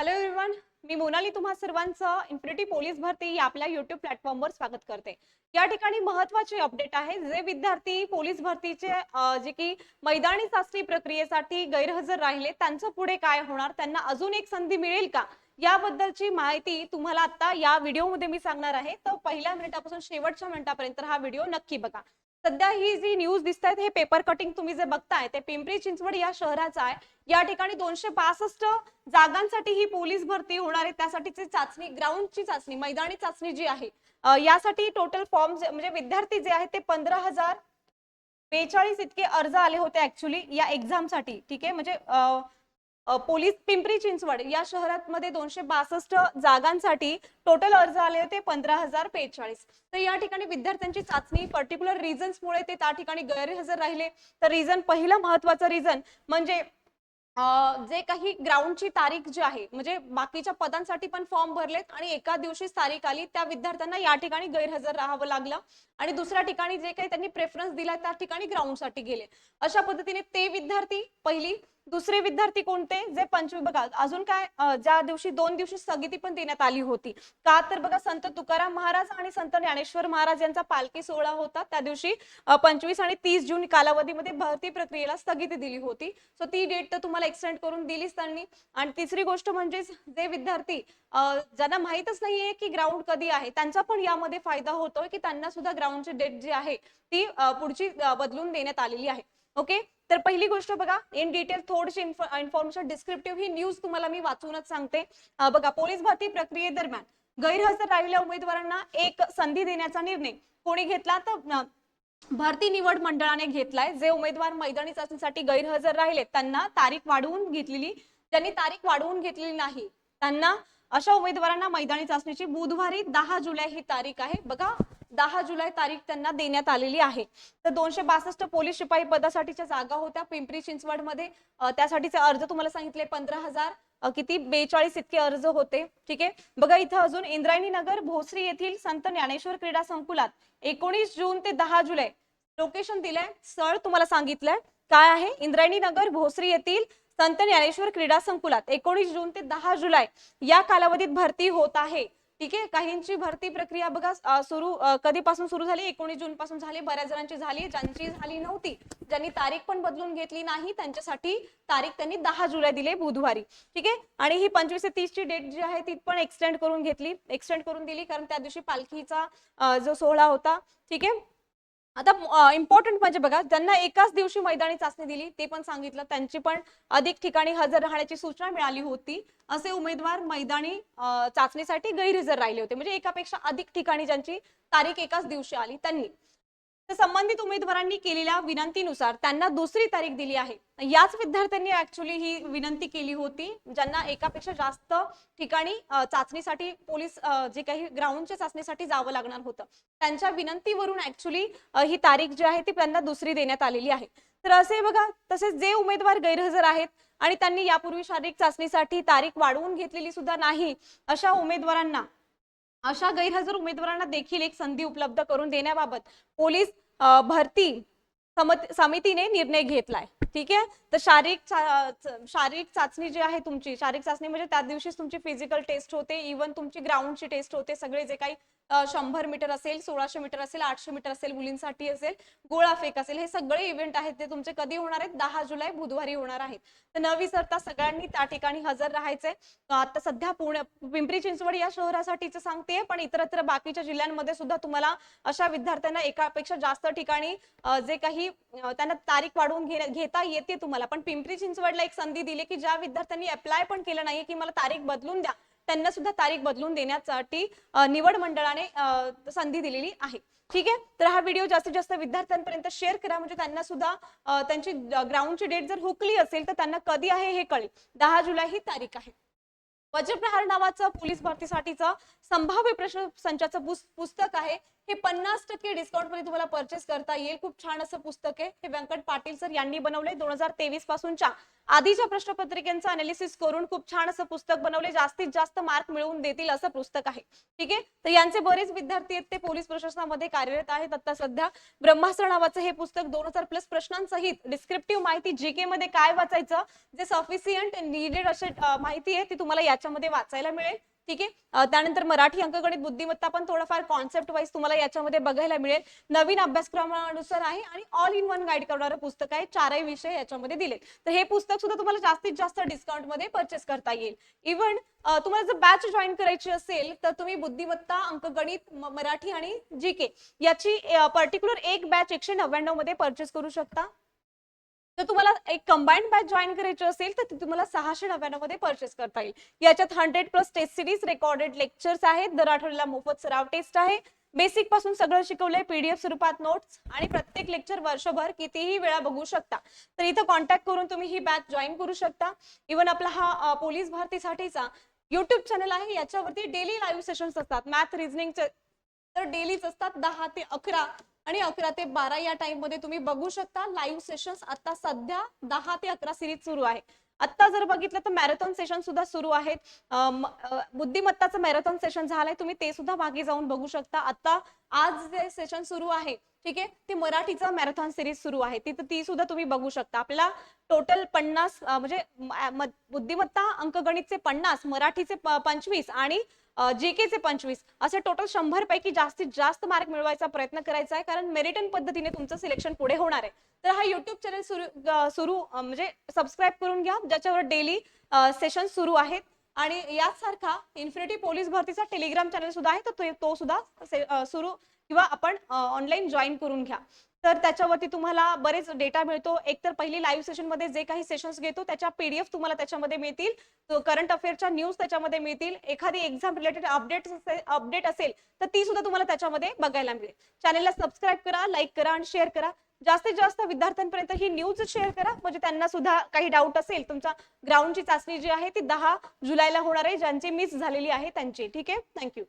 Hello everyone मी मोनाली तुम्हा सर्वांचं infinity police भरती या आपल्या युट्यूब प्लॅटफॉर्मवर स्वागत करते. या ठिकाणी महत्त्वाचे अपडेट आहे जे विद्यार्थी पोलीस भरतीचे जे की मैदानी चाचणी प्रक्रियेसाठी गैरहजर राहिले त्यांचं पुढे काय होणार त्यांना अजून एक संधी मिळेल का? याबद्दलची माहिती तुम्हाला आता या व्हिडिओमध्ये मी सांगणार आहे. तर पहिल्या मिनिटापासून शेवटच्या मिनिटापर्यंत हा व्हिडिओ नक्की बघा. सध्या ही जी न्यूज दिसत हे पेपर कटिंग तुम्ही जे बघताय ते पिंपरी चिंचवड या शहराचं आहे. या ठिकाणी दोनशे पासष्ट जागांसाठी ही पोलीस भरती होणार आहे. त्यासाठीची चाचणी ग्राउंडची चाचणी मैदानी चाचणी जी आहे यासाठी टोटल फॉर्म म्हणजे विद्यार्थी जे आहेत ते पंधरा हजार बेचाळीस इतके अर्ज आले होते ऍक्च्युली या एक्झामसाठी ठीक आहे? म्हणजे पोलीस पिंपरी चिंचवड या शहरात मध्ये दोनशे बासष्ट जागांसाठी टोटल अर्ज आले होते पंधरा हजार बेचाळीस. तर या ठिकाणी विद्यार्थ्यांची चाचणी पर्टिक्युलर रिझन्समुळे ते त्या ठिकाणी गैरहजर राहिले. तर रिझन पहिलं महत्वाचं रिझन म्हणजे जे काही ग्राउंडची तारीख जी आहे म्हणजे बाकीच्या पदांसाठी पण फॉर्म भरलेत आणि एका दिवशीच तारीख आली त्या विद्यार्थ्यांना या ठिकाणी गैरहजर राहावं लागलं. आणि दुसऱ्या ठिकाणी जे काही त्यांनी प्रेफरन्स दिला त्या ठिकाणी ग्राउंडसाठी गेले. अशा पद्धतीने ते विद्यार्थी पहिली दुसरे विद्यार्थी कोणते? जे पंचवी बघा अजून काय ज्या दिवशी दोन दिवशी स्थगिती पण देण्यात आली होती. का तर बघा संत तुकाराम महाराज आणि संत ज्ञानेश्वर महाराज यांचा पालखी सोहळा होता. त्या दिवशी पंचवीस आणि तीस जून कालावधीमध्ये भरती प्रक्रियेला स्थगिती दिली होती. सो ती डेट तर तुम्हाला एक्सटेंड करून दिलीच त्यांनी. आणि तिसरी गोष्ट म्हणजे जे विद्यार्थी ज्यांना माहीतच नाहीये की ग्राउंड कधी आहे त्यांचा पण यामध्ये फायदा होतोय की त्यांना सुद्धा ग्राउंडची डेट जी आहे ती पुढची बदलून देण्यात आलेली आहे. ओके? तर पहिली गोष्ट बघा इन डिटेल थोडीशी इन्फॉर्मेशन डिस्क्रिप्टिव्ह ही न्यूज तुम्हाला मी वाचूनच सांगते. बघा पोलीस भरती प्रक्रियेदरम्यान गैरहजर राहिलेल्या उमेदवारांना एक संधी देण्याचा निर्णय कोणी घेतला? तर भरती निवड मंडळाने घेतलाय. जे उमेदवार मैदानी चाचणीसाठी गैरहजर राहिले त्यांना तारीख वाढवून घेतलेली ज्यांनी तारीख वाढवून घेतलेली नाही. त्यांना अशा उमेदवारांना मैदानी चाचणीची बुधवारी दहा जुलै ही तारीख आहे. बघा दहा जुलै तारीख त्यांना देण्यात आलेली आहे. तर दोनशे बासष्ट पोलीस शिपाई पदासाठीच्या जागा होत्या पिंपरी चिंचवडमध्ये त्यासाठीचे अर्ज तुम्हाला सांगितले पंधरा हजार किती बेचाळीस इतके अर्ज होते. ठीक आहे? बघा इथं अजून इंद्रायणी नगर भोसरी येथील संत ज्ञानेश्वर क्रीडा संकुलात एकोणीस जून ते दहा जुलै लोकेशन दिलंय स्थळ तुम्हाला सांगितलंय. काय आहे? इंद्रायणी नगर भोसरी येथील संत ज्ञानेश्वर क्रीडा संकुलात एकोणीस जून ते दहा जुलै या कालावधीत भरती होत आहे. ठीक आहे काहींची भरती प्रक्रिया बघा सुरू कधीपासून सुरू झाली? एकोणीस जून पासून झाली बऱ्याच जणांची झाली ज्यांची झाली नव्हती ज्यांनी तारीख पण बदलून घेतली नाही त्यांच्यासाठी तारीख त्यांनी दहा जुलै दिली बुधवारी. ठीक आहे? आणि ही पंचवीस ते तीस ची डेट जी आहे ती पण एक्सटेंड करून घेतली एक्सटेंड करून दिली कारण त्या दिवशी पालखीचा जो सोहळा होता ठीक आहे? आता इम्पॉर्टंट म्हणजे बघा ज्यांना एकाच दिवशी मैदानी चाचणी दिली ते पण सांगितलं. त्यांची पण अधिक ठिकाणी हजर राहण्याची सूचना मिळाली होती. असे उमेदवार मैदानी चाचणीसाठी गैरहजर राहिले होते. म्हणजे एकापेक्षा अधिक ठिकाणी ज्यांची तारीख एकाच दिवशी आली त्यांनी. तर संबंधित उमेदवारांनी केलेल्या विनंतीनुसार त्यांना दुसरी तारीख दिली आहे. याच विद्यार्थ्यांनी ऍक्च्युली ही विनंती केली होती ज्यांना एकापेक्षा जास्त ठिकाणी चाचणीसाठी पोलीस जे काही ग्राउंडच्या चाचणीसाठी जावं लागणार होतं. त्यांच्या विनंतीवरून ऍक्च्युली ही तारीख जी आहे ती त्यांना दुसरी देण्यात आलेली आहे. तर असे बघा तसेच जे उमेदवार गैरहजर आहेत आणि त्यांनी यापूर्वी शारीरिक चाचणीसाठी तारीख वाढवून घेतलेली सुद्धा नाही अशा उमेदवारांना अशा गैरहजर उमेदवारांना देखील एक संधी उपलब्ध करून देण्याबाबत पोलीस भरती समितीने निर्णय घेतलाय. ठीक आहे? तर शारीरिक शारीरिक चाचणी जी आहे तुमची शारीरिक चाचणी म्हणजे त्या दिवशीच तुमची फिजिकल टेस्ट होते इव्हन तुमची ग्राउंडची टेस्ट होते सगळे जे काही शंभर मीटर असेल सोळाशे मीटर असेल आठशे मीटर असेल मुलींसाठी असेल गोळा फेक असेल हे सगळे इव्हेंट आहेत ते तुमचे कधी होणार आहेत? दहा जुलै बुधवारी होणार आहेत. तर न विसरता सगळ्यांनी त्या ठिकाणी हजर राहायचंय. आता सध्या पुणे पिंपरी चिंचवड या शहरासाठीच सांगते पण इतरत्र बाकीच्या जिल्ह्यांमध्ये सुद्धा तुम्हाला अशा विद्यार्थ्यांना एकापेक्षा जास्त ठिकाणी जे काही त्यांना तारीख वाढवून घेता येते तुम्हाला. पण पिंपरी चिंचवडला एक संधी दिली की ज्या विद्यार्थ्यांनी अप्लाय पण केलं नाहीये की मला तारीख बदलून द्या त्यांना सुद्धा तारीख बदलून देण्यासाठी निवड मंडळाने संधी दिलेली आहे. ठीक आहे? तर हा व्हिडिओ जास्तीत जास्त विद्यार्थ्यांपर्यंत शेअर करा. म्हणजे त्यांना सुद्धा त्यांची ग्राउंडची डेट जर हुकली असेल तर त्यांना कधी आहे हे कळेल. दहा जुलै ही तारीख आहे. वज्रप्रहार नावाचं पोलीस भरतीसाठीचं संभाव्य प्रश्न संचाचं पुस्तक आहे. हे पन्नास टक्के डिस्काउंटमध्ये तुम्हाला परचेस करता येईल. खूप छान असं पुस्तक आहे. हे व्यंकट पाटील सर यांनी बनवलंय दोन हजार तेवीस पासूनच्या आधीच्या प्रश्नपत्रिकेचं अनालिसिस करून खूप छान असं पुस्तक बनवले जास्तीत जास्त मार्क मिळवून देतील असं पुस्तक आहे. ठीक आहे? तर यांचे बरेच विद्यार्थी आहेत. ते पोलीस प्रशासनामध्ये कार्यरत आहेत. आता सध्या ब्रह्मास्त्र नावाचं हे पुस्तक दोन हजार प्लस प्रश्नांसहित डिस्क्रिप्टिव्ह माहिती जीके मध्ये काय वाचायचं? जे सफिशियंट निडेड असे माहिती आहे ती तुम्हाला याच्यामध्ये वाचायला मिळेल. ठीक आहे? त्यानंतर मराठी अंकगणित बुद्धिमत्ता पण थोडंफार कॉन्सेप्ट वाईज तुम्हाला याच्यामध्ये बघायला मिळेल. नवीन अभ्यासक्रमानुसार आहे आणि ऑल इन वन गाईड करणारं पुस्तक आहे. चारही विषय याच्यामध्ये दिले तर हे पुस्तक सुद्धा तुम्हाला जास्तीत जास्त डिस्काउंटमध्ये परचेस करता येईल. इव्हन तुम्हाला जर बॅच जॉईन करायची असेल तर तुम्ही बुद्धिमत्ता अंकगणित मराठी आणि जी के याची पर्टिक्युलर एक बॅच एकशे नव्याण्णवमध्ये परचेस करू शकता. जर तुम्हाला एक कंबाईंड बॅच जॉईन करायची असेल तर ती तुम्हाला सहाशे नव्याण्णवमध्ये परचेस करता येईल. याच्यात hundred plus test series recorded lectures आहेत. दर आठवड्याला मोफत सराव टेस्ट आहे. बेसिकपासून सगळं शिकवलंय पीडीएफ स्वरूपात नोट्स आणि प्रत्येक लेक्चर वर्षभर कितीही वेळा बघू शकता. तर इथं कॉन्टॅक्ट करून तुम्ही ही बॅच जॉईन करू शकता. इव्हन आपला हा पोलीस भरतीसाठीचा युट्यूब चॅनल आहे. याच्यावरती डेली लाईव्ह सेशन्स असतात. मॅथ रिझनिंगचे तर डेलीच असतात दहा ते अकरा आणि अकरा ते बारा या टाइममध्ये तुम्ही बघू शकता लाईव्ह सेशन्स आता सध्या दहा ते अकरा सिरीज सुरू आहे. आता जर बघितलं तर मॅरेथॉन सेशन सुद्धा सुरू आहेत. बुद्धिमत्ताचं मॅरेथॉन सेशन झालंय तुम्ही ते सुद्धा मागे जाऊन बघू शकता. आता आज जे सेशन सुरू आहे ठीक आहे ते मराठीचा मॅरेथॉन सिरीज सुरू आहे. ती ती सुद्धा तुम्ही बघू शकता. आपल्याला टोटल पन्नास म्हणजे बुद्धिमत्ता अंकगणितचे पन्नास मराठीचे पंचवीस आणि जेकेचे पंचवीस. असे टोटल शंभर पैकी जास्तीत जास्त मार्क मिळवायचा प्रयत्न करायचा आहे. कारण मेरिटन पद्धतीने तुमचं सिलेक्शन पुढे होणार आहे. तर हा युट्यूब चॅनल सुरू सुरू म्हणजे सबस्क्राईब करून घ्या. ज्याच्यावर डेली सेशन सुरू आहेत. आणि याच सारखा इन्फिनिटी पोलीस भरतीचा टेलिग्राम चॅनल सुद्धा आहे. तर तो- सुद्धा सुरू किंवा आपण ऑनलाईन जॉईन करून घ्या. तर त्याच्यावरती तुम्हाला बरेच डेटा मिळतो. एकतर पहिली लाईव्ह सेशनमध्ये जे काही सेशन्स घेतो त्याच्या पीडीएफ तुम्हाला त्याच्यामध्ये मिळतील. करंट अफेअरच्या न्यूज त्याच्यामध्ये मिळतील. एखादी एक्झाम रिलेटेड अपडेट अपडेट असेल तर ती सुद्धा तुम्हाला त्याच्यामध्ये बघायला मिळेल. चॅनलला सबस्क्राईब करा लाईक करा आणि शेअर करा. जास्तीत जास्त विद्यार्थ्यांपर्यंत ही न्यूज शेअर करा. म्हणजे त्यांना सुद्धा काही डाऊट असेल तुमच्या ग्राउंडची चाचणी जी आहे ती दहा जुलैला होणार आहे. ज्यांची मिस झालेली आहे त्यांची. ठीक आहे? थँक्यू